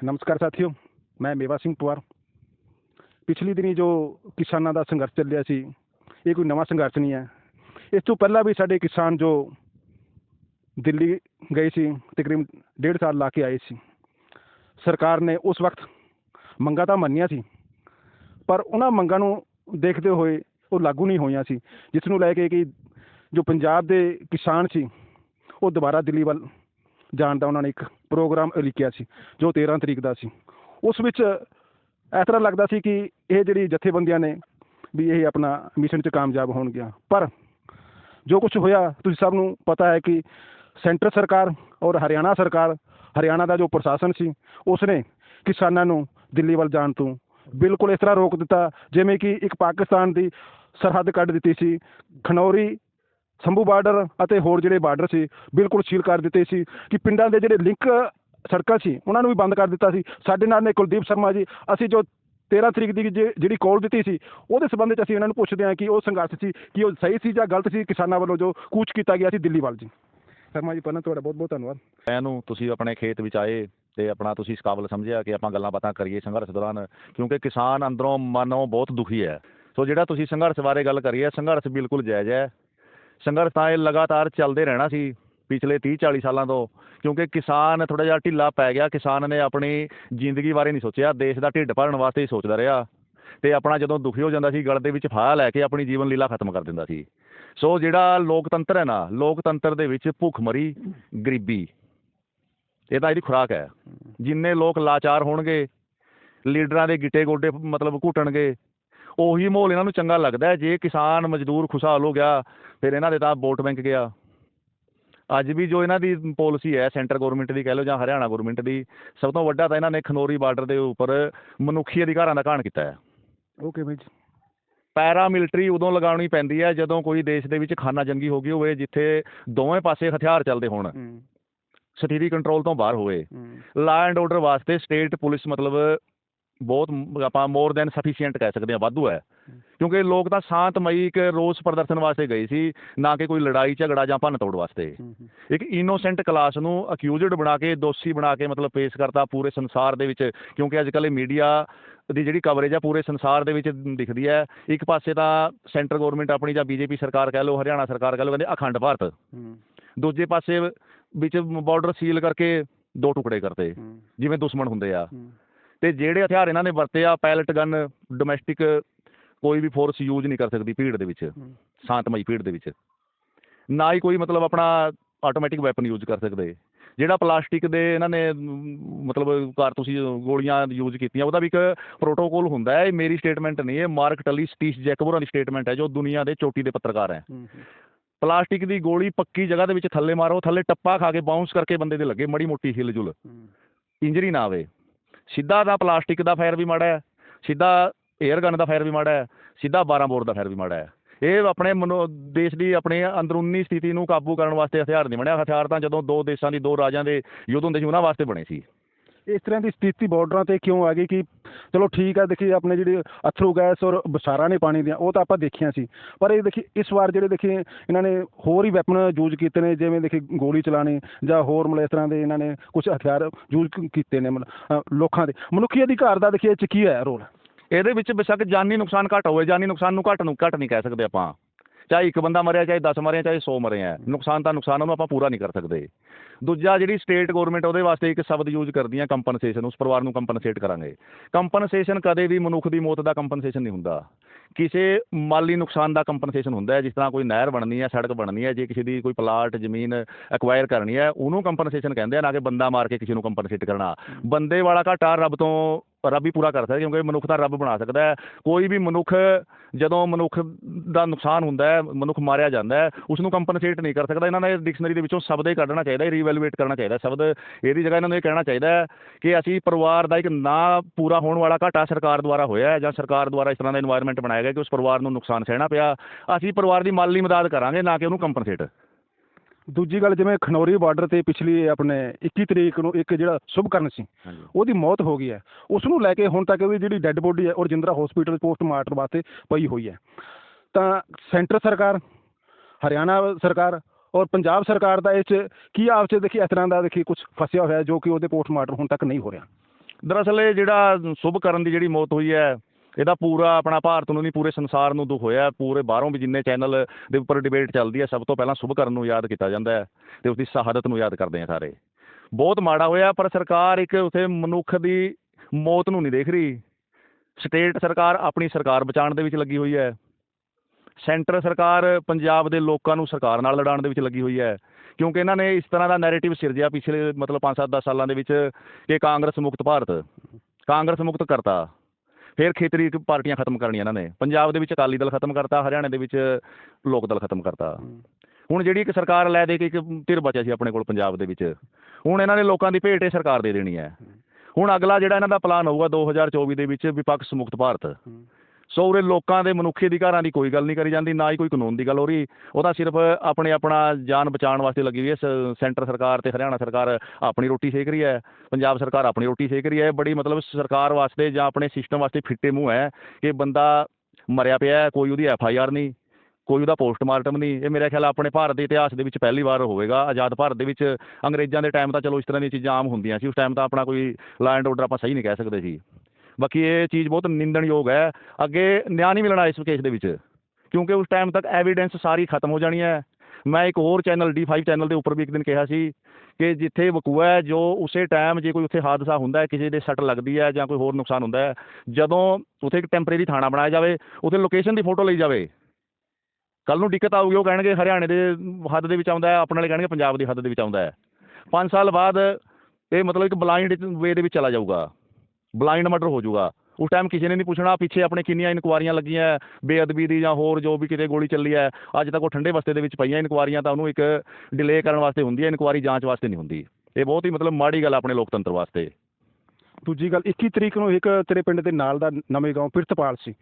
ਨਮਸਕਾਰ ਸਾਥੀਓ ਮੈਂ ਮੇਵਾ ਸਿੰਘ ਪਵਾਰ ਪਿਛਲੀ ਦਿਨੀ ਜੋ ਕਿਸਾਨਾਂ ਦਾ ਸੰਘਰਸ਼ ਚੱਲਿਆ ਸੀ ਇਹ ਕੋਈ ਨਵਾਂ ਸੰਘਰਸ਼ ਨਹੀਂ ਹੈ ਇਸ ਤੋਂ ਪਹਿਲਾਂ ਵੀ ਸਾਡੇ ਕਿਸਾਨ ਜੋ ਦਿੱਲੀ ਗਏ ਸੀ ਤਕਰੀਬਨ ਡੇਢ ਸਾਲ ਲਾ ਕੇ ਆਏ ਸੀ ਸਰਕਾਰ ਨੇ ਉਸ ਵਕਤ ਮੰਗਾਂ ਤਾਂ ਮੰਨੀਆਂ ਸੀ ਪਰ ਉਹਨਾਂ ਮੰਗਾਂ ਨੂੰ ਦੇਖਦੇ ਹੋਏ ਉਹ ਲਾਗੂ ਨਹੀਂ ਹੋਈਆਂ ਸੀ ਜਿਸ ਨੂੰ ਲੈ ਕੇ ਕਿ ਜੋ ਪੰਜਾਬ ਦੇ ਕਿਸਾਨ ਸੀ ਉਹ ਦੁਬਾਰਾ ਦਿੱਲੀ ਵੱਲ ਜਾਣ ਦਾ ਉਹਨਾਂ ਨੇ ਇੱਕ ਪ੍ਰੋਗਰਾਮ ਲਿਖਿਆ ਸੀ, ਜੋ 13 ਤਰੀਕ ਦਾ ਸੀ। ਉਸ ਵਿੱਚ ਇਸ ਤਰ੍ਹਾਂ ਲੱਗਦਾ ਸੀ ਕਿ ਇਹ ਜਿਹੜੀ ਜਥੇਬੰਦੀਆਂ ਨੇ ਵੀ ਇਹ ਆਪਣਾ ਮਿਸ਼ਨ 'ਚ ਕਾਮਯਾਬ ਹੋਣਗੀਆਂ। ਪਰ ਜੋ ਕੁਝ ਹੋਇਆ, ਤੁਸੀਂ ਸਭ ਨੂੰ ਪਤਾ ਹੈ ਕਿ ਸੈਂਟਰ ਸਰਕਾਰ ਔਰ ਹਰਿਆਣਾ ਸਰਕਾਰ, ਹਰਿਆਣਾ ਦਾ ਜੋ ਪ੍ਰਸ਼ਾਸਨ ਸੀ, ਉਸਨੇ ਕਿਸਾਨਾਂ ਨੂੰ ਦਿੱਲੀ ਵੱਲ ਜਾਣ ਤੋਂ ਬਿਲਕੁਲ ਇਸ ਤਰ੍ਹਾਂ ਰੋਕ ਦਿੱਤਾ, ਜਿਵੇਂ ਕਿ ਇੱਕ ਪਾਕਿਸਤਾਨ ਦੀ ਸਰਹੱਦ ਕੱਢ ਦਿੱਤੀ ਸੀ। ਖਨੌਰੀ ਸੰਭੂ ਬਾਰਡਰ ਅਤੇ ਹੋਰ ਜਿਹੜੇ ਬਾਰਡਰ ਸੀ, ਬਿਲਕੁਲ ਸੀਲ ਕਰ ਦਿੱਤੇ ਸੀ ਕਿ ਪਿੰਡਾਂ ਦੇ ਜਿਹੜੇ ਲਿੰਕ ਸੜਕਾਂ ਸੀ, ਉਹਨਾਂ ਨੂੰ ਵੀ ਬੰਦ ਕਰ ਦਿੱਤਾ ਸੀ। ਸਾਡੇ ਨਾਲ ਨੇ ਕੁਲਦੀਪ ਸ਼ਰਮਾ ਜੀ, ਅਸੀਂ ਜੋ 13 ਤਰੀਕ ਦੀ ਜੇ- ਜਿਹੜੀ ਕਾਲ ਦਿੱਤੀ ਸੀ, ਉਹਦੇ ਸੰਬੰਧ ਵਿੱਚ ਅਸੀਂ ਇਹਨਾਂ ਨੂੰ ਪੁੱਛਦੇ ਹਾਂ ਕਿ ਉਹ ਸੰਘਰਸ਼ ਸੀ, ਕਿ ਉਹ ਸਹੀ ਸੀ ਜਾਂ ਗਲਤ ਸੀ, ਕਿਸਾਨਾਂ ਵੱਲੋਂ ਜੋ ਕੂਚ ਕੀਤਾ ਗਿਆ ਸੀ ਦਿੱਲੀ ਵੱਲ ਜੀ। ਸ਼ਰਮਾ ਜੀ, ਪਹਿਲਾਂ ਤੁਹਾਡਾ ਬਹੁਤ ਬਹੁਤ ਧੰਨਵਾਦ। ਆਇਆਂ ਤੁਸੀਂ ਆਪਣੇ ਖੇਤ ਵਿੱਚ ਆਏ ਤੇ ਆਪਣਾ ਤੁਸੀਂ ਇਸ ਕਾਬਲ ਸਮਝਿਆ ਕਿ ਆਪਾਂ ਗੱਲਾਂ ਬਾਤਾਂ ਕਰੀਏ ਸੰਘਰਸ਼ ਦੌਰਾਨ, ਕਿਉਂਕਿ ਕਿਸਾਨ ਅੰਦਰੋਂ ਮਨੋਂ ਬਹੁਤ ਦੁਖੀ ਹੈ। ਸੋ ਜਿਹੜਾ ਤੁਸੀਂ ਸੰਘਰਸ਼ ਬਾਰੇ ਗੱਲ ਕਰੀ ਹੈ, ਸੰਘਰਸ਼ ਬਿਲਕੁਲ ਜਾਇਜ਼ ਹੈ। ਸੰਘਰਸ਼ ਤਾਂ ਇਹ ਲਗਾਤਾਰ ਚੱਲਦੇ ਰਹਿਣਾ ਸੀ ਪਿਛਲੇ 30 40 ਸਾਲਾਂ ਤੋਂ, ਕਿਉਂਕਿ ਕਿਸਾਨ ਥੋੜਾ ਜਿਹਾ ਢਿੱਲਾ ਪੈ ਗਿਆ, ਕਿਸਾਨ ਨੇ ਆਪਣੀ ਜ਼ਿੰਦਗੀ ਬਾਰੇ ਨਹੀਂ ਸੋਚਿਆ, ਦੇਸ਼ ਦਾ ਢਿੱਡ ਭਰਨ ਵਾਸਤੇ ਹੀ ਸੋਚਦਾ ਰਿਹਾ ਤੇ ਆਪਣਾ ਜਦੋਂ ਦੁਖੀ ਹੋ ਜਾਂਦਾ ਸੀ, ਗਲ ਦੇ ਵਿੱਚ ਫਾਹ ਲੈ ਕੇ ਆਪਣੀ ਜੀਵਨ ਲੀਲਾ ਖਤਮ ਕਰ ਦਿੰਦਾ ਸੀ। ਸੋ ਜਿਹੜਾ ਲੋਕਤੰਤਰ ਹੈ ਨਾ, ਲੋਕਤੰਤਰ ਦੇ ਵਿੱਚ ਭੁੱਖਮਰੀ, ਗਰੀਬੀ, ਇਹ ਤਾਂ ਇਹਦੀ ਖੁਰਾਕ ਹੈ। ਜਿੰਨੇ ਲੋਕ ਲਾਚਾਰ ਹੋਣਗੇ, ਲੀਡਰਾਂ ਦੇ ਗਿੱਟੇ ਗੋਡੇ ਮਤਲਬ ਘੁੱਟਣਗੇ ਉਹੀ ਮਾਹੌਲ ਇਹਨਾਂ ਨੂੰ ਚੰਗਾ ਲੱਗਦਾ। ਜੇ ਕਿਸਾਨ ਮਜ਼ਦੂਰ ਖੁਸ਼ਹਾਲ ਹੋ ਗਿਆ ਫਿਰ ਇਹਨਾਂ ਦੇ ਤਾਂ ਵੋਟ ਬੈਂਕ ਗਿਆ। ਅੱਜ ਵੀ ਜੋ ਇਹਨਾਂ ਦੀ ਪਾਲਿਸੀ ਹੈ ਸੈਂਟਰ ਗਵਰਨਮੈਂਟ ਦੀ ਕਹਿ ਲਓ ਜਾਂ ਹਰਿਆਣਾ ਗਵਰਨਮੈਂਟ ਦੀ ਸਭ ਤੋਂ ਵੱਡਾ ਤਾਂ ਇਹਨਾਂ ਨੇ ਖਨੌਰੀ ਬਾਰਡਰ ਦੇ ਉੱਪਰ ਮਨੁੱਖੀ ਅਧਿਕਾਰਾਂ ਦਾ ਘਾਣ ਕੀਤਾ ਹੈ। ਓਕੇ ਬਾਈ ਜੀ? ਪੈਰਾ ਮਿਲਟਰੀ ਉਦੋਂ ਲਗਾਉਣੀ ਪੈਂਦੀ ਹੈ ਜਦੋਂ ਕੋਈ ਦੇਸ਼ ਦੇ ਵਿੱਚ ਖਾਨਾ ਜੰਗੀ ਹੋ ਗਈ ਹੋਵੇ ਜਿੱਥੇ ਦੋਵੇਂ ਪਾਸੇ ਹਥਿਆਰ ਚੱਲਦੇ ਹੋਣ। ਸਥਿਤੀ ਕੰਟਰੋਲ ਤੋਂ ਬਾਹਰ ਹੋਵੇ। ਹੂੰ। ਲਾ ਐਂਡ ਆਰਡਰ ਵਾਸਤੇ ਸਟੇਟ ਪੁਲਿਸ ਮਤਲਬ ਬਹੁਤ ਆਪਾਂ ਮੋਰ ਦੈਨ ਸਫੀਸ਼ੀਐਂਟ ਕਹਿ ਸਕਦੇ ਹਾਂ ਵਾਧੂ ਹੈ। ਕਿਉਂਕਿ ਲੋਕ ਤਾਂ ਸ਼ਾਂਤਮਈ ਇੱਕ ਰੋਸ ਪ੍ਰਦਰਸ਼ਨ ਵਾਸਤੇ ਗਏ ਸੀ ਨਾ ਕਿ ਕੋਈ ਲੜਾਈ ਝਗੜਾ ਜਾਂ ਭੰਨ ਤੋੜ ਵਾਸਤੇ। ਇੱਕ ਇਨੋਸੈਂਟ ਕਲਾਸ ਨੂੰ ਅਕਿਊਜ਼ਡ ਬਣਾ ਕੇ ਦੋਸ਼ੀ ਬਣਾ ਕੇ ਮਤਲਬ ਪੇਸ਼ ਕਰਤਾ ਪੂਰੇ ਸੰਸਾਰ ਦੇ ਵਿੱਚ ਕਿਉਂਕਿ ਅੱਜ ਕੱਲ੍ਹ ਇਹ ਮੀਡੀਆ ਦੀ ਜਿਹੜੀ ਕਵਰੇਜ ਆ ਪੂਰੇ ਸੰਸਾਰ ਦੇ ਵਿੱਚ ਦਿਖਦੀ ਹੈ। ਇੱਕ ਪਾਸੇ ਤਾਂ ਸੈਂਟਰ ਗਵਰਨਮੈਂਟ ਆਪਣੀ ਜਾਂ ਬੀਜੇਪੀ ਸਰਕਾਰ ਕਹਿ ਲਓ ਹਰਿਆਣਾ ਸਰਕਾਰ ਕਹਿ ਲਓ ਕਹਿੰਦੇ ਅਖੰਡ ਭਾਰਤ। ਦੂਜੇ ਪਾਸੇ ਵਿੱਚ ਬਾਰਡਰ ਸੀਲ ਕਰਕੇ ਦੋ ਟੁਕੜੇ ਕਰਤੇ ਜਿਵੇਂ ਦੁਸ਼ਮਣ ਹੁੰਦੇ ਆ। ਤੇ ਜਿਹੜੇ ਹਥਿਆਰ ਇਹਨਾਂ ਨੇ ਵਰਤੇ ਆ ਪੈਲਟ ਗਨ ਡੋਮੈਸਟਿਕ ਕੋਈ ਵੀ ਫੋਰਸ ਯੂਜ਼ ਨਹੀਂ ਕਰ ਸਕਦੀ ਭੀੜ ਦੇ ਵਿੱਚ ਸ਼ਾਂਤਮਈ ਭੀੜ ਦੇ ਵਿੱਚ। ਨਾ ਹੀ ਕੋਈ ਮਤਲਬ ਆਪਣਾ ਆਟੋਮੈਟਿਕ ਵੈਪਨ ਯੂਜ਼ ਕਰ ਸਕਦੇ। ਜਿਹੜਾ ਪਲਾਸਟਿਕ ਦੇ ਇਹਨਾਂ ਨੇ ਮਤਲਬ ਕਾਰਤੂਸ ਗੋਲੀਆਂ ਯੂਜ਼ ਕੀਤੀਆਂ ਉਹਦਾ ਵੀ ਇੱਕ ਪ੍ਰੋਟੋਕੋਲ ਹੁੰਦਾ ਹੈ ਇਹ ਮੇਰੀ ਸਟੇਟਮੈਂਟ ਨਹੀਂ ਹੈ ਮਾਰਕ ਟਲੀ ਸਟੀਸ ਜੈਕਬੋਰਾਂ ਦੀ ਸਟੇਟਮੈਂਟ ਹੈ ਜੋ ਦੁਨੀਆ ਦੇ ਚੋਟੀ ਦੇ ਪੱਤਰਕਾਰ ਹੈ। ਪਲਾਸਟਿਕ ਦੀ ਗੋਲੀ ਪੱਕੀ ਜਗ੍ਹਾ ਦੇ ਵਿੱਚ ਥੱਲੇ ਮਾਰੋ ਥੱਲੇ ਟੱਪਾ ਖਾ ਕੇ ਬਾਉਂਸ ਕਰਕੇ ਬੰਦੇ ਦੇ ਲੱਗੇ ਮੜੀ ਮੋਟੀ ਹਿਲ ਜੁਲ ਇੰਜਰੀ ਨਾ ਆਵੇ। ਸਿੱਧਾ ਦਾ ਪਲਾਸਟਿਕ ਦਾ ਫਾਇਰ ਵੀ ਮਾੜਾ ਹੈ, ਸਿੱਧਾ 에ਅਰ ਗਨ ਦਾ ਫਾਇਰ ਵੀ ਮਾੜਾ ਹੈ, ਸਿੱਧਾ 12 ਬੋਰ ਦਾ ਫਾਇਰ ਵੀ ਮਾੜਾ ਹੈ। ਇਹ ਆਪਣੇ ਮਨੋ, ਦੇਸ਼ ਦੀ ਆਪਣੇ ਅੰਦਰੂਨੀ ਸਥਿਤੀ ਨੂੰ ਕਾਬੂ ਕਰਨ ਵਾਸਤੇ ਹਥਿਆਰ ਨਹੀਂ ਬਣਿਆ। ਹਥਿਆਰ ਤਾਂ ਜਦੋਂ ਦੋ ਦੇਸ਼ਾਂ ਦੀ, ਦੋ ਰਾਜਾਂ ਦੇ ਯੁੱਧ ਹੁੰਦੇ ਸੀ, ਉਹਨਾਂ ਵਾਸਤੇ ਬਣੇ ਸੀ। ਇਸ ਤਰ੍ਹਾਂ ਦੀ ਸਥਿਤੀ ਬਾਰਡਰਾਂ ਤੇ ਕਿਉਂ ਆ ਗਈ ਕਿ ਚਲੋ ਠੀਕ ਆ, ਦੇਖੀ ਆਪਣੇ ਜਿਹੜੇ ਅਥਰੂ ਗੈਸ ਔਰ ਬਸਾਰਾਂ ਨੇ ਪਾਣੀ ਦੀਆਂ, ਉਹ ਤਾਂ ਆਪਾਂ ਦੇਖੀਆਂ ਸੀ। ਪਰ ਇਹ ਦੇਖੀ, ਇਸ ਵਾਰ ਜਿਹੜੇ ਦੇਖੀ, ਇਹਨਾਂ ਨੇ ਹੋਰ ਹੀ ਵੈਪਨ ਯੂਜ਼ ਕੀਤੇ ਨੇ, ਜਿਵੇਂ ਦੇਖੀ ਗੋਲੀ ਚਲਾਣੀ ਜਾਂ ਹੋਰ ਮਤਲਬ ਇਸ ਤਰ੍ਹਾਂ ਦੇ ਇਹਨਾਂ ਨੇ ਕੁਝ ਹਥਿਆਰ ਯੂਜ਼ ਕੀਤੇ ਨੇ, ਮਤਲਬ ਲੋਕਾਂ ਦੇ। ਮਨੁੱਖੀ ਅਧਿਕਾਰ ਦਾ ਦੇਖੀ ਇਹ ਚ ਕੀ ਹੈ ਰੋਲ? ਇਹਦੇ ਵਿੱਚ ਬੇਸ਼ੱਕ ਜਾਨੀ ਨੁਕਸਾਨ ਘੱਟ ਹੋਵੇ, ਜਾਨੀ ਨੁਕਸਾਨ ਨੂੰ ਘੱਟ ਨੂੰ, ਘੱਟ ਨਹੀਂ ਕਹਿ ਸਕਦੇ ਆਪਾਂ। ਚਾਹੇ ਇੱਕ ਬੰਦਾ ਮਰਿਆ, ਚਾਹੇ 10 ਮਰਿਆ, ਚਾਹੇ 100 ਮਰਿਆ ਨੁਕਸਾਨ ਤਾਂ ਨੁਕਸਾਨ ਉਹਨੂੰ ਆਪਾਂ ਪੂਰਾ ਨਹੀਂ ਕਰ ਸਕਦੇ। ਦੂਜਾ ਜਿਹੜੀ ਸਟੇਟ ਗਵਰਨਮੈਂਟ ਉਹਦੇ ਵਾਸਤੇ ਇੱਕ ਸ਼ਬਦ ਯੂਜ਼ ਕਰਦੀ ਆ ਕੰਪਨਸੇਸ਼ਨ ਉਸ ਪਰਿਵਾਰ ਨੂੰ ਕੰਪਨਸੇਟ ਕਰਾਂਗੇ। ਕੰਪਨਸੇਸ਼ਨ ਕਦੇ ਵੀ ਮਨੁੱਖ ਦੀ ਮੌਤ ਦਾ ਕੰਪਨਸੇਸ਼ਨ ਨਹੀਂ ਹੁੰਦਾ। ਕਿਸੇ ਮਾਲੀ ਨੁਕਸਾਨ ਦਾ ਕੰਪਨਸੇਸ਼ਨ ਹੁੰਦਾ ਹੈ, ਜਿਸ ਤਰ੍ਹਾਂ ਕੋਈ ਨਹਿਰ ਬਣਨੀ ਹੈ, ਸੜਕ ਬਣਨੀ ਹੈ, ਜੇ ਕਿਸੇ ਦੀ ਕੋਈ ਪਲਾਟ, ਜ਼ਮੀਨ ਐਕਵਾਇਰ ਕਰਨੀ ਹੈ, ਉਹਨੂੰ ਕੰਪਨਸੇਸ਼ਨ ਕਹਿੰਦੇ ਆ, ਨਾ ਕਿ ਬੰਦਾ ਮਾਰ ਕੇ ਕਿਸੇ ਨੂੰ ਕੰਪਨਸੇਟ ਕਰਨਾ। ਬੰਦੇ ਵਾਲਾ ਘਾਟਾ ਰੱਬ ਤੋਂ ਪਰ ਰੱਬ ਹੀ ਪੂਰਾ ਕਰ ਸਕਦਾ ਕਿਉਂਕਿ ਮਨੁੱਖ ਦਾ ਰੱਬ ਬਣਾ ਸਕਦਾ ਹੈ। ਕੋਈ ਵੀ ਮਨੁੱਖ ਜਦੋਂ ਮਨੁੱਖ ਦਾ ਨੁਕਸਾਨ ਹੁੰਦਾ ਹੈ, ਮਨੁੱਖ ਮਾਰਿਆ ਜਾਂਦਾ ਹੈ ਉਸ ਨੂੰ ਕੰਪਨਸੇਟ ਨਹੀਂ ਕਰ ਸਕਦਾ। ਇਹਨਾਂ ਨੇ ਡਿਕਸ਼ਨਰੀ ਦੇ ਵਿੱਚੋਂ ਸ਼ਬਦ ਹੀ ਕੱਢਣਾ ਚਾਹੀਦਾ ਹੈ ਰੀਵੈਲੂਏਟ ਕਰਨਾ ਚਾਹੀਦਾ ਸ਼ਬਦ। ਇਹਦੀ ਜਗ੍ਹਾ ਇਹਨਾਂ ਨੂੰ ਇਹ ਕਹਿਣਾ ਚਾਹੀਦਾ ਹੈ ਕਿ ਅਸੀਂ ਪਰਿਵਾਰ ਦਾ ਇੱਕ ਨਾ ਪੂਰਾ ਹੋਣ ਵਾਲਾ ਘਾਟਾ ਸਰਕਾਰ ਦੁਆਰਾ ਹੋਇਆ ਹੈ ਜਾਂ ਸਰਕਾਰ ਦੁਆਰਾ ਇਸ ਤਰ੍ਹਾਂ ਦਾ এনवायरमेंट ਬਣਾਇਆ ਗਿਆ ਕਿ ਉਸ ਪਰਿਵਾਰ ਨੂੰ ਨੁਕਸਾਨ ਸਹਿਣਾ ਪਿਆ। ਅਸੀਂ ਪਰਿਵਾਰ ਦੀ ਮਾਲੀ ਮਦਦ ਕਰਾਂਗੇ, ਨਾ ਕਿ ਉਹਨੂੰ ਕੰਪਨਸੇਟ ਦੂਜੀ ਗੱਲ ਜਿਵੇਂ ਖਨੌਰੀ ਬਾਰਡਰ ਤੇ ਪਿਛਲੀ ਆਪਣੇ 21 ਤਰੀਕ ਨੂੰ ਇੱਕ ਜਿਹੜਾ ਸ਼ੁਭਕਰਨ ਸੀ ਹਾਂਜੀ। ਉਹਦੀ ਮੌਤ ਹੋ ਗਈ ਹੈ। ਉਸ ਨੂੰ ਲੈ ਕੇ ਹੁਣ ਤੱਕ ਉਹਦੀ ਜਿਹੜੀ ਡੈੱਡ ਬੋਡੀ ਹੈ ਉਹ ਰਜਿੰਦਰਾ ਹਸਪੀਟਲ ਪੋਸਟਮਾਰਟਮ ਵਾਸਤੇ ਪਈ ਹੋਈ ਹੈ। ਤਾਂ ਸੈਂਟਰ ਸਰਕਾਰ ਹਰਿਆਣਾ ਸਰਕਾਰ ਔਰ ਪੰਜਾਬ ਸਰਕਾਰ ਦਾ ਇਸ 'ਚ ਕੀ ਆਪਸ 'ਚ ਦੇਖੀ ਇਸ ਤਰ੍ਹਾਂ ਦਾ ਦੇਖੀ ਕੁਝ ਫਸਿਆ ਹੋਇਆ ਜੋ ਕਿ ਉਹਦੇ ਪੋਸਟਮਾਰਟਮ ਹੁਣ ਤੱਕ ਨਹੀਂ ਹੋ ਰਿਹਾ। ਦਰਅਸਲ ਇਹ ਜਿਹੜਾ ਸ਼ੁਭਕਰਨ ਦੀ ਜਿਹੜੀ ਮੌਤ ਹੋਈ ਹੈ ਇਹਦਾ ਪੂਰਾ ਆਪਣਾ ਭਾਰਤ ਨੂੰ ਨਹੀਂ, ਪੂਰੇ ਸੰਸਾਰ ਨੂੰ ਦੁੱਖ ਹੋਇਆ। ਪੂਰੇ ਬਾਹਰੋਂ ਵੀ ਜਿੰਨੇ ਚੈਨਲ ਦੇ ਉੱਪਰ ਡਿਬੇਟ ਚੱਲਦੀ ਹੈ, ਸਭ ਤੋਂ ਪਹਿਲਾਂ ਸ਼ੁਭਕਰਨ ਨੂੰ ਯਾਦ ਕੀਤਾ ਜਾਂਦਾ ਹੈ ਤੇ ਉਸਦੀ ਸ਼ਹਾਦਤ ਨੂੰ ਯਾਦ ਕਰਦੇ ਆ ਸਾਰੇ। ਬਹੁਤ ਮਾੜਾ ਹੋਇਆ, ਪਰ ਸਰਕਾਰ ਇੱਕ ਉਥੇ ਮਨੁੱਖ ਦੀ ਮੌਤ ਨੂੰ ਨਹੀਂ ਦੇਖ ਰਹੀ। ਸਟੇਟ ਸਰਕਾਰ ਆਪਣੀ ਸਰਕਾਰ ਬਚਾਉਣ ਦੇ ਵਿੱਚ ਲੱਗੀ ਹੋਈ ਹੈ। ਸੈਂਟਰ ਸਰਕਾਰ ਪੰਜਾਬ ਦੇ ਲੋਕਾਂ ਨੂੰ ਸਰਕਾਰ ਨਾਲ ਲੜਾਉਣ ਦੇ ਵਿੱਚ ਲੱਗੀ ਹੋਈ ਹੈ। ਕਿਉਂਕਿ ਇਹਨਾਂ ਨੇ ਇਸ ਤਰ੍ਹਾਂ ਦਾ ਨੈਰੇਟਿਵ ਸਿਰਜਿਆ ਪਿਛਲੇ ਮਤਲਬ 5-7 10 ਸਾਲਾਂ ਦੇ ਵਿੱਚ ਕਿ ਕਾਂਗਰਸ ਮੁਕਤ ਭਾਰਤ, ਕਾਂਗਰਸ ਮੁਕਤ ਕਰਤਾ। ਫਿਰ ਖੇਤਰੀ ਪਾਰਟੀਆਂ ਖਤਮ ਕਰਨੀਆਂ ਇਹਨਾਂ ਨੇ। ਪੰਜਾਬ ਦੇ ਵਿੱਚ ਅਕਾਲੀ ਦਲ ਖਤਮ ਕਰਤਾ ਹਰਿਆਣੇ ਦੇ ਵਿੱਚ ਲੋਕ ਦਲ ਖਤਮ ਕਰਤਾ। ਹੁਣ ਜਿਹੜੀ ਇੱਕ ਸਰਕਾਰ ਲੈ ਦੇ ਕੇ ਇੱਕ ਧਿਰ ਬਚਿਆ ਸੀ ਆਪਣੇ ਕੋਲ ਪੰਜਾਬ ਦੇ ਵਿੱਚ ਹੁਣ ਇਹਨਾਂ ਨੇ ਲੋਕਾਂ ਦੀ ਭੇਟ ਇਹ ਸਰਕਾਰ ਦੇ ਦੇਣੀ ਹੈ। ਹੁਣ ਅਗਲਾ ਜਿਹੜਾ ਇਹਨਾਂ ਦਾ ਪਲਾਨ ਹੋਊਗਾ 2024 ਦੇ ਵਿੱਚ ਵਿਪਕਸ਼ ਮੁਕਤ ਭਾਰਤ। ਸੋ ਉਰੇ ਲੋਕਾਂ ਦੇ ਮਨੁੱਖੀ ਅਧਿਕਾਰਾਂ ਦੀ ਕੋਈ ਗੱਲ ਨਹੀਂ ਕਰੀ ਜਾਂਦੀ, ਨਾ ਹੀ ਕੋਈ ਕਾਨੂੰਨ ਦੀ ਗੱਲ ਹੋ ਰਹੀ। ਉਹ ਤਾਂ ਸਿਰਫ ਆਪਣੇ ਆਪਣਾ ਜਾਨ ਬਚਾਉਣ ਵਾਸਤੇ ਲੱਗੀ ਹੋਈ ਹੈ। ਸ- ਸੈਂਟਰ ਸਰਕਾਰ ਤੇ ਹਰਿਆਣਾ ਸਰਕਾਰ ਆਪਣੀ ਰੋਟੀ ਸੇਕ ਰਹੀ ਹੈ। ਪੰਜਾਬ ਸਰਕਾਰ ਆਪਣੀ ਰੋਟੀ ਸੇਕ ਰਹੀ ਹੈ। ਬੜੀ ਮਤਲਬ ਸਰਕਾਰ ਵਾਸਤੇ ਜਾਂ ਆਪਣੇ ਸਿਸਟਮ ਵਾਸਤੇ ਫਿੱਟੇ ਮੂੰਹ ਹੈ ਕਿ ਬੰਦਾ ਮਰਿਆ ਪਿਆ ਕੋਈ ਉਹਦੀ ਐਫ ਆਈ ਆਰ ਨਹੀਂ, ਕੋਈ ਉਹਦਾ ਪੋਸਟਮਾਰਟਮ ਨਹੀਂ। ਇਹ ਮੇਰੇ ਖਿਆਲ ਆਪਣੇ ਭਾਰਤ ਦੇ ਇਤਿਹਾਸ ਦੇ ਵਿੱਚ ਪਹਿਲੀ ਵਾਰ ਹੋਵੇਗਾ। ਆਜ਼ਾਦ ਭਾਰਤ ਦੇ ਵਿੱਚ ਅੰਗਰੇਜ਼ਾਂ ਦੇ ਟਾਈਮ ਤਾਂ ਚਲੋ ਇਸ ਤਰ੍ਹਾਂ ਦੀਆਂ ਚੀਜ਼ਾਂ ਆਮ ਹੁੰਦੀਆਂ ਸੀ। ਉਸ ਟਾਈਮ ਤਾਂ ਆਪਣਾ ਕੋਈ ਲਾ ਐਂਡ ਆਰਡਰ ਆਪਾਂ ਸਹੀ ਨਹੀਂ ਕਹਿ ਸਕਦੇ ਸੀ। ਬਾਕੀ ਇਹ ਚੀਜ਼ ਬਹੁਤ ਨਿੰਦਣਯੋਗ ਹੈ। ਅੱਗੇ ਨਿਆਂ ਨਹੀਂ ਮਿਲਣਾ ਇਸ ਕੇਸ ਦੇ ਵਿੱਚ। ਕਿਉਂਕਿ ਉਸ ਟਾਈਮ ਤੱਕ ਐਵੀਡੈਂਸ ਸਾਰੀ ਖਤਮ ਹੋ ਜਾਣੀ ਹੈ। ਮੈਂ ਇੱਕ ਹੋਰ ਚੈਨਲ D5 ਚੈਨਲ ਦੇ ਉੱਪਰ ਵੀ ਇੱਕ ਦਿਨ ਕਿਹਾ ਸੀ ਕਿ ਜਿੱਥੇ ਵਕੂਆ ਹੈ, ਜੋ ਉਸੇ ਟਾਈਮ ਜੇ ਕੋਈ ਉੱਥੇ ਹਾਦਸਾ ਹੁੰਦਾ ਹੈ, ਕਿਸੇ ਦੇ ਸੱਟ ਲੱਗਦੀ ਹੈ ਜਾਂ ਕੋਈ ਹੋਰ ਨੁਕਸਾਨ ਹੁੰਦਾ ਹੈ, ਜਦੋਂ ਉੱਥੇ ਇੱਕ ਟੈਂਪਰੇਰੀ ਥਾਣਾ ਬਣਾਇਆ ਜਾਵੇ, ਉੱਥੇ ਲੋਕੇਸ਼ਨ ਦੀ ਫੋਟੋ ਲਈ ਜਾਵੇ। ਕੱਲ ਨੂੰ ਦਿੱਕਤ ਆਊਗੀ, ਉਹ ਕਹਿਣਗੇ ਹਰਿਆਣੇ ਦੇ ਹੱਦ ਦੇ ਵਿੱਚ ਆਉਂਦਾ ਹੈ, ਆਪਣੇ ਵਾਲੇ ਕਹਿਣਗੇ ਪੰਜਾਬ ਦੀ ਹੱਦ ਦੇ ਵਿੱਚ ਆਉਂਦਾ ਹੈ। 5 ਸਾਲ ਬਾਅਦ ਇਹ ਮਤਲਬ ਇੱਕ ਬਲਾਈਂਡ ਵੇ ਦੇ ਵਿੱਚ ਚਲਾ ਜਾਊਗਾ। ਬਲਾਈਂਡ ਮਰਡਰ ਹੋ ਜਾਊਗਾ। ਉਸ ਟਾਈਮ ਕਿਸੇ ਨੇ ਨਹੀਂ ਪੁੱਛਣਾ, ਪਿੱਛੇ ਆਪਣੇ ਕਿੰਨੀਆਂ ਇਨਕੁਆਰੀਆਂ ਲੱਗੀਆਂ, ਬੇਅਦਬੀ ਦੀ ਜਾਂ ਹੋਰ ਜੋ ਵੀ ਕਿਤੇ ਗੋਲੀ ਚੱਲੀ ਹੈ, ਅੱਜ ਤੱਕ ਉਹ ਠੰਡੇ ਵਸਤੇ ਦੇ ਵਿੱਚ ਪਈਆਂ ਇਨਕੁਆਰੀਆਂ ਤਾਂ ਉਹਨੂੰ ਇੱਕ ਡਿਲੇ ਕਰਨ ਵਾਸਤੇ ਹੁੰਦੀ ਹੈ ਇਨਕੁਆਰੀ ਜਾਂਚ ਵਾਸਤੇ ਨਹੀਂ ਹੁੰਦੀ। ਇਹ ਬਹੁਤ ਹੀ ਮਤਲਬ ਮਾੜੀ ਗੱਲ ਹੈ ਆਪਣੇ ਲੋਕਤੰਤਰ ਵਾਸਤੇ। ਦੂਜੀ ਗੱਲ 21 ਤਰੀਕ ਨੂੰ ਇੱਕ ਤੇਰੇ ਪਿੰਡ ਦੇ ਨਾਲ ਦਾ ਨਵੇਂ ਗਾਉਂ ਪਿਰਤਪਾਲ ਸੀ।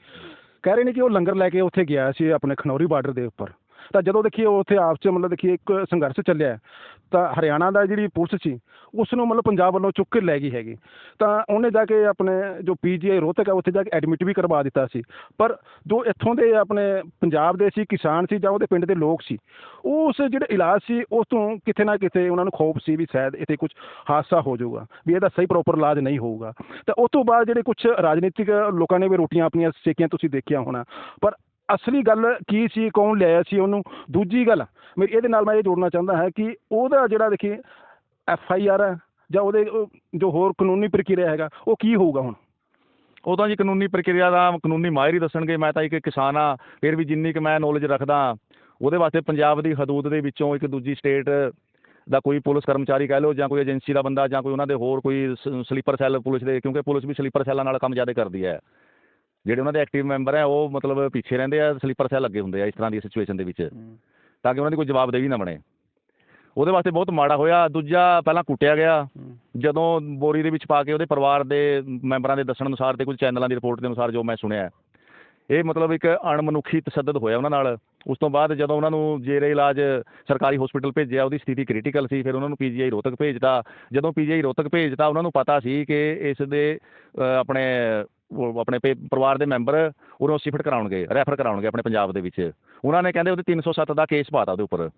ਕਹਿ ਰਹੇ ਨੇ ਕਿ ਉਹ ਲੰਗਰ ਲੈ ਕੇ ਉੱਥੇ ਗਿਆ ਸੀ ਆਪਣੇ ਖਨੌਰੀ ਬਾਰਡਰ ਦੇ ਉੱਪਰ। ਤਾਂ ਜਦੋਂ ਦੇਖੀਏ ਉੱਥੇ ਆਪਸ ਚ ਮਤਲਬ ਦੇਖੀਏ ਇੱਕ ਸੰਘਰਸ਼ ਚੱਲਿਆ ਤਾਂ ਹਰਿਆਣਾ ਦਾ ਜਿਹੜੀ ਪੁਲਿਸ ਸੀ ਉਸ ਨੂੰ ਮਤਲਬ ਪੰਜਾਬ ਵੱਲੋਂ ਚੁੱਕ ਕੇ ਲੈ ਗਈ ਹੈਗੀ। ਤਾਂ ਉਹਨੇ ਜਾ ਕੇ ਆਪਣੇ ਜੋ ਪੀਜੀਆਈ ਰੋਹਤਕ ਹੈ, ਉੱਥੇ ਜਾ ਕੇ ਐਡਮਿਟ ਵੀ ਕਰਵਾ ਦਿੱਤਾ ਸੀ। ਪਰ ਜੋ ਇੱਥੋਂ ਦੇ ਆਪਣੇ ਪੰਜਾਬ ਦੇ ਸੀ, ਕਿਸਾਨ ਸੀ ਜਾਂ ਉਹਦੇ ਪਿੰਡ ਦੇ ਲੋਕ ਸੀ ਉਸ ਜਿਹੜੇ ਇਲਾਜ ਸੀ, ਉਸ ਤੋਂ ਕਿਤੇ ਨਾ ਕਿਤੇ ਉਹਨਾਂ ਨੂੰ ਖੌਫ ਸੀ ਵੀ ਸ਼ਾਇਦ ਇੱਥੇ ਕੁਝ ਹਾਦਸਾ ਹੋ ਜਾਊਗਾ, ਵੀ ਇਹਦਾ ਸਹੀ ਪ੍ਰੋਪਰ ਇਲਾਜ ਨਹੀਂ ਹੋਊਗਾ। ਤਾਂ ਉਸ ਤੋਂ ਬਾਅਦ ਜਿਹੜੇ ਕੁਝ ਰਾਜਨੀਤਿਕ ਲੋਕਾਂ ਨੇ ਵੀ ਰੋਟੀਆਂ ਆਪਣੀਆਂ ਸੇਕੀਆਂ, ਤੁਸੀਂ ਦੇਖਿਆ ਹੋਣਾ। ਪਰ ਅਸਲੀ ਗੱਲ ਕੀ ਸੀ, ਕੌਣ ਲਿਆਇਆ ਸੀ ਉਹਨੂੰ? ਦੂਜੀ ਗੱਲ, ਮੇਰੀ ਇਹਦੇ ਨਾਲ ਮੈਂ ਇਹ ਜੋੜਨਾ ਚਾਹੁੰਦਾ ਹਾਂ ਕਿ ਉਹਦਾ ਜਿਹੜਾ ਦੇਖੀ ਐਫ ਆਈ ਆਰ ਹੈ ਜਾਂ ਉਹਦੇ ਜੋ ਹੋਰ ਕਾਨੂੰਨੀ ਪ੍ਰਕਿਰਿਆ ਹੈਗਾ, ਉਹ ਕੀ ਹੋਊਗਾ ਹੁਣ? ਉਹ ਤਾਂ ਜੀ ਕਾਨੂੰਨੀ ਪ੍ਰਕਿਰਿਆ ਦਾ ਕਾਨੂੰਨੀ ਮਾਹਿਰ ਹੀ ਦੱਸਣਗੇ। ਮੈਂ ਤਾਂ ਇੱਕ ਕਿਸਾਨ ਆ ਫਿਰ ਵੀ ਜਿੰਨੀ ਕੁ ਮੈਂ ਨੌਲੇਜ ਰੱਖਦਾ, ਉਹਦੇ ਵਾਸਤੇ ਪੰਜਾਬ ਦੀ ਹਦੂਦ ਦੇ ਵਿੱਚੋਂ ਇੱਕ ਦੂਜੀ ਸਟੇਟ ਦਾ ਕੋਈ ਪੁਲਿਸ ਕਰਮਚਾਰੀ ਕਹਿ ਲਓ ਜਾਂ ਕੋਈ ਏਜੰਸੀ ਦਾ ਬੰਦਾ ਜਾਂ ਕੋਈ ਉਹਨਾਂ ਦੇ ਹੋਰ ਕੋਈ ਸਲੀਪਰ ਸੈੱਲ ਪੁਲਿਸ ਦੇ, ਕਿਉਂਕਿ ਪੁਲਿਸ ਵੀ ਸਲੀਪਰ ਸੈੱਲਾਂ ਨਾਲ ਕੰਮ ਜ਼ਿਆਦਾ ਕਰਦੀ ਹੈ। ਜਿਹੜੇ ਉਹਨਾਂ ਦੇ ਐਕਟਿਵ ਮੈਂਬਰ ਹੈ ਉਹ ਮਤਲਬ ਪਿੱਛੇ ਰਹਿੰਦੇ ਆ ਸਲੀਪਰ ਸੈੱਲ ਲੱਗੇ ਹੁੰਦੇ ਆ ਇਸ ਤਰ੍ਹਾਂ ਦੀ ਸਿਚੁਏਸ਼ਨ ਦੇ ਵਿੱਚ। ਤਾਂ ਕਿ ਉਹਨਾਂ ਦੀ ਕੋਈ ਜਵਾਬਦੇਹੀ ਨਾ ਬਣੇ। ਉਹਦੇ ਵਾਸਤੇ ਬਹੁਤ ਮਾੜਾ ਹੋਇਆ। ਦੂਜਾ ਪਹਿਲਾਂ ਕੁੱਟਿਆ ਗਿਆ। ਜਦੋਂ ਬੋਰੀ ਦੇ ਵਿੱਚ ਪਾ ਕੇ ਉਹਦੇ ਪਰਿਵਾਰ ਦੇ ਮੈਂਬਰਾਂ ਦੇ ਦੱਸਣ ਅਨੁਸਾਰ ਤੇ ਕੁਝ ਚੈਨਲਾਂ ਦੀ ਰਿਪੋਰਟ ਦੇ ਅਨੁਸਾਰ ਜੋ ਮੈਂ ਸੁਣਿਆ ਇਹ ਮਤਲਬ ਇੱਕ ਅਣਮਨੁੱਖੀ ਤਸ਼ੱਦਦ ਹੋਇਆ ਉਹਨਾਂ ਨਾਲ। ਉਸ ਤੋਂ ਬਾਅਦ ਜਦੋਂ ਉਹਨਾਂ ਨੂੰ ਜੇਰੇ ਇਲਾਜ ਸਰਕਾਰੀ ਹਸਪੀਟਲ ਭੇਜਿਆ ਉਹਦੀ ਸਥਿਤੀ ਕ੍ਰਿਟੀਕਲ ਸੀ ਫਿਰ ਉਹਨਾਂ ਨੂੰ ਪੀਜੀਆਈ ਰੋਹਤਕ ਭੇਜਤਾ। ਜਦੋਂ ਪੀਜੀਆਈ ਰੋਹਤਕ ਭੇਜਤਾ ਉਹਨਾਂ ਨੂੰ ਪਤਾ ਸੀ ਕਿ ਇਸ ਦੇ ਆਪਣੇ ਆਪਣੇ ਪੇ- ਪਰਿਵਾਰ ਦੇ ਮੈਂਬਰ ਉਹਨੂੰ ਸ਼ਿਫਟ ਕਰਾਉਣਗੇ, ਰੈਫਰ ਕਰਾਉਣਗੇ ਆਪਣੇ ਪੰਜਾਬ ਦੇ ਵਿੱਚ। ਉਹਨਾਂ ਨੇ ਕਹਿੰਦੇ ਉਹਦੇ 307 ਦਾ ਕੇਸ ਪਾਤਾ ਉਹਦੇ ਉੱਪਰ।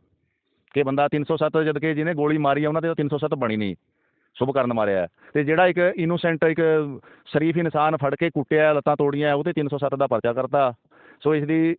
ਕਿ ਬੰਦਾ 307 ਜਦ ਕਿ ਜਿਹਨੇ ਗੋਲੀ ਮਾਰੀ ਆ, ਉਹਨਾਂ ਤੇ ਤਾਂ 307 ਬਣੀ ਨਹੀਂ। ਸ਼ੁਭ ਕਰਨ ਮਾਰਿਆ ਹੈ। ਤੇ ਜਿਹੜਾ ਇੱਕ ਇਨੋਸੈਂਟ ਇੱਕ ਸ਼ਰੀਫ ਇਨਸਾਨ ਫੜ ਕੇ ਕੁੱਟਿਆ, ਲੱਤਾਂ ਤੋੜੀਆਂ ਉਹਤੇ 307 ਦਾ ਪਰਚਾ ਕਰਤਾ। ਸੋ ਇਸ ਦੀ